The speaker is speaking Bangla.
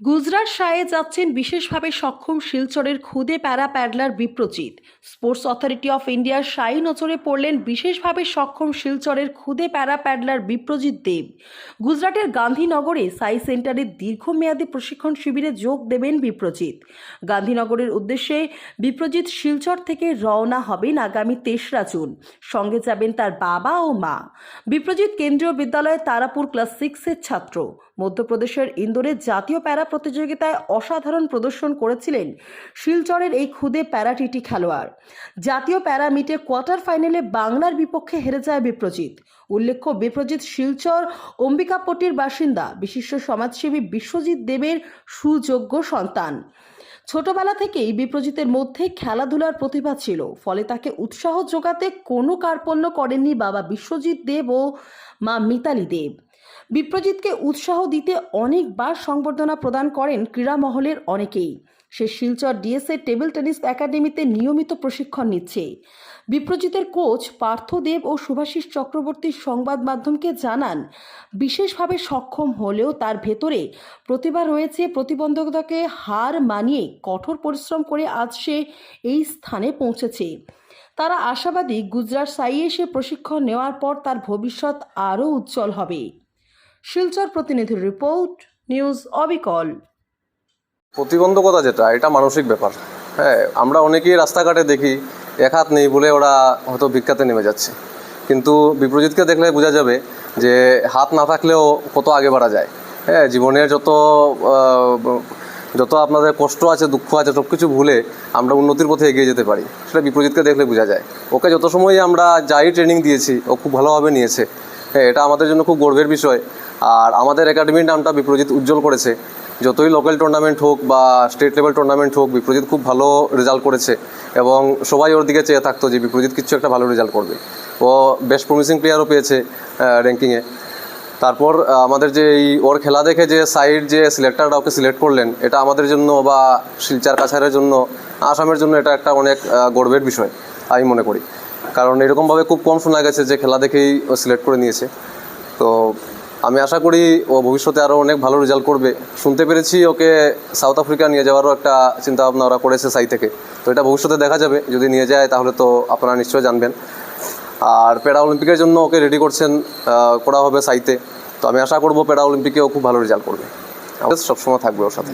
গুজরাট শায়ে যাচ্ছেন বিশেষভাবে সক্ষম শিলচরের খুদে para paddler Biprajit. Sports authority of ইন্ডিয়ার শাহী নজরে পড়লেন বিশেষভাবে সক্ষম শিলচরের খুদে প্যারা প্যাডলার বিপ্রজিৎ দেব। গুজরাটের গান্ধীনগরে সাই সেন্টারে দীর্ঘমেয়াদী প্রশিক্ষণ শিবিরে যোগ দেবেন বিপ্রজিৎ। গান্ধীনগরের উদ্দেশ্যে বিপ্রজিৎ শিলচর থেকে রওনা হবেন আগামী তেসরা জুন। সঙ্গে যাবেন তার বাবা ও মা। বিপ্রজিৎ কেন্দ্রীয় বিদ্যালয়ে তারাপুর ক্লাস সিক্সের ছাত্র। মধ্যপ্রদেশের ইন্দোরে জাতীয় প্যারা প্রতিযোগিতায় অসাধারণ প্রদর্শন করেছিলেন শিলচরের এই খুদে প্যারাটিটি খেলোয়াড়। জাতীয় প্যারা মিটে কোয়ার্টার ফাইনালে বাংলার বিপক্ষে হেরে যায় বিপ্রজিৎ। উল্লেখ্য, বিপ্রজিৎ শিলচর অম্বিকাপট্টির বাসিন্দা, বিশিষ্ট সমাজসেবী বিশ্বজিৎ দেবের সুযোগ্য সন্তান। ছোটবেলা থেকেই বিপ্রজিতের মধ্যে খেলাধুলার প্রতিভা ছিল, ফলে তাকে উৎসাহ যোগাতে কোনো কার্পণ্য করেননি বাবা বিশ্বজিৎ দেব ও মা মিতালি দেব। বিপ্রজিৎকে উৎসাহ দিতে অনেকবার সংবর্ধনা প্রদান করেন ক্রীড়া মহলের অনেকেই। সে শিলচর ডিএসএ টেবিল টেনিস একাডেমিতে নিয়মিত প্রশিক্ষণ নিচ্ছে। বিপ্রজিতের কোচ পার্থ দেব ও শুভাশিস চক্রবর্তী সংবাদ মাধ্যমকে জানান, বিশেষভাবে সক্ষম হলেও তার ভেতরে প্রতিভা রয়েছে প্রতিবন্ধকতাকে হার মানিয়ে কঠোর পরিশ্রম করে আজ সে এই স্থানে পৌঁছেছে। তারা আশাবাদী গুজরাট সাই এসে প্রশিক্ষণ নেওয়ার পর তার ভবিষ্যৎ আরও উজ্জ্বল হবে। শিলচর প্রতিনিধির রিপোর্ট, নিউজ অবিকল। প্রতিবন্ধকতা যেটা, এটা মানসিক ব্যাপার। হ্যাঁ আমরা অনেকেই রাস্তাঘাটে দেখি, এক হাত নেই বলে ওরা হয়তো ভিক্ষাতে নেমে যাচ্ছে। কিন্তু বিপ্রজিৎকে দেখলে বোঝা যাবে যে হাত না থাকলেও কত আগে বাড়া যায়। হ্যাঁ জীবনের যত যত আপনাদের কষ্ট আছে, দুঃখ আছে, সব কিছু ভুলে আমরা উন্নতির পথে এগিয়ে যেতে পারি। সেটা বিপ্রজিৎকে দেখলে বোঝা যায়। ওকে যত সময় আমরা যাই ট্রেনিং দিয়েছি, ও খুব ভালোভাবে নিয়েছে। হ্যাঁ এটা আমাদের জন্য খুব গর্বের বিষয়। আর আমাদের একাডেমির নামটা বিপ্রজিৎ উজ্জ্বল করেছে। যতই লোকাল টুর্নামেন্ট হোক বা স্টেট লেভেল টুর্নামেন্ট হোক, বিপ্রজিৎ খুব ভালো রেজাল্ট করেছে এবং সবাই ওর দিকে চেয়ে থাকতো যে বিপ্রজিৎ কিছু একটা ভালো রেজাল্ট করবে। ও বেস্ট প্রমিসিং প্লেয়ারও পেয়েছে র্যাঙ্কিংয়ে তারপর আমাদের যে এই ওর খেলা দেখে যে সাইড যে সিলেক্টাররা ওকে সিলেক্ট করলেন, এটা আমাদের জন্য বা শিলচার কাছারের জন্য, আসামের জন্য এটা একটা অনেক গর্বের বিষয়, আমি মনে করি। কারণ এরকমভাবে খুব কম শোনা গেছে যে খেলা দেখেই ও সিলেক্ট করে নিয়েছে। তো আমি আশা করি ও ভবিষ্যতে আরও অনেক ভালো রেজাল্ট করবে। শুনতে পেরেছি ওকে সাউথ আফ্রিকা নিয়ে যাওয়ারও একটা চিন্তা ভাবনা ওরা করেছে সাই থেকে। তো এটা ভবিষ্যতে দেখা যাবে। যদি নিয়ে যায় তাহলে তো আপনারা নিশ্চয়ই জানবেন। আর প্যারা অলিম্পিকের জন্য ওকে রেডি করছেন করা হবে সাইতে তো আমি আশা করব প্যারা অলিম্পিকেও খুব ভালো রেজাল্ট করবে। সবসময় থাকবে ওর সাথে।